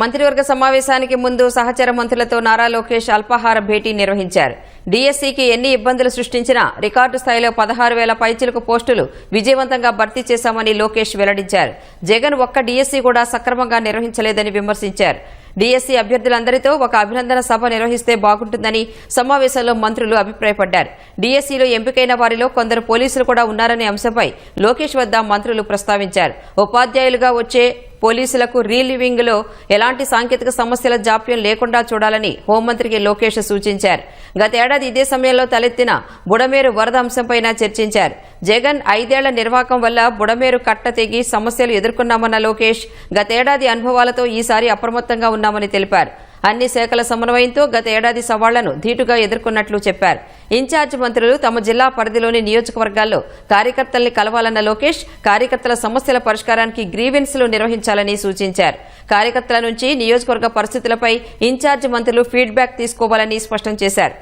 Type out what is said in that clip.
మంత్రివర్గ సమావేశానికి ముందు సహచర మంత్రులతో నారా లోకేష్ అల్పాహార భేటీ నిర్వహించారు. డీఎస్సీకి ఎన్ని ఇబ్బందులు సృష్టించినా రికార్డు స్థాయిలో పదహారు వేల పైచిలకు పోస్టులు విజయవంతంగా భర్తీ చేశామని లోకేష్ వెల్లడించారు. జగన్ ఒక్క డీఎస్సీ కూడా సక్రమంగా నిర్వహించలేదని విమర్శించారు. డీఎస్సీ అభ్యర్థులందరితో ఒక అభినందన సభ నిర్వహిస్తే బాగుంటుందని సమావేశంలో మంత్రులు అభిప్రాయపడ్డారు. డీఎస్సీలో ఎంపికైన వారిలో కొందరు పోలీసులు కూడా ఉన్నారనే అంశంపై లోకేష్ వద్ద మంత్రులు ప్రస్తావించారు. ఉపాధ్యాయులుగా వచ్చే పోలీసులకు రీలివింగ్లో ఎలాంటి సాంకేతిక సమస్యల జాప్యం లేకుండా చూడాలని హోంమంత్రికి లోకేష్ సూచించారు. గతేడాది ఇదే సమయంలో తలెత్తిన బుడమేరు వరద అంశంపైన చర్చించారు. జగన్ ఐదేళ్ళ నిర్వాకం వల్ల బుడమేరు కట్ట తెగి సమస్యలు ఎదుర్కొన్నామన్న లోకేష్ గతేడాది అనుభవాలతో ఈసారి అప్రమత్తంగా ఉన్నామని తెలిపారు. అన్ని శాఖల సమన్వయంతో గత ఏడాది సవాళ్ళను ధీటుగా ఎదుర్కొన్నట్లు చెప్పారు. ఇన్ఛార్జ్ మంత్రులు తమ జిల్లా పరిధిలోని నియోజకవర్గాల్లో కార్యకర్తల్ని కలవాలన్న లోకేష్ కార్యకర్తల సమస్యల పరిష్కారానికి గ్రీవెన్స్లు నిర్వహించాలని సూచించారు. కార్యకర్తల నుంచి నియోజకవర్గ పరిస్థితులపై ఇన్ఛార్జ్ మంత్రులు ఫీడ్బ్యాక్ తీసుకోవాలని స్పష్టం చేశారు.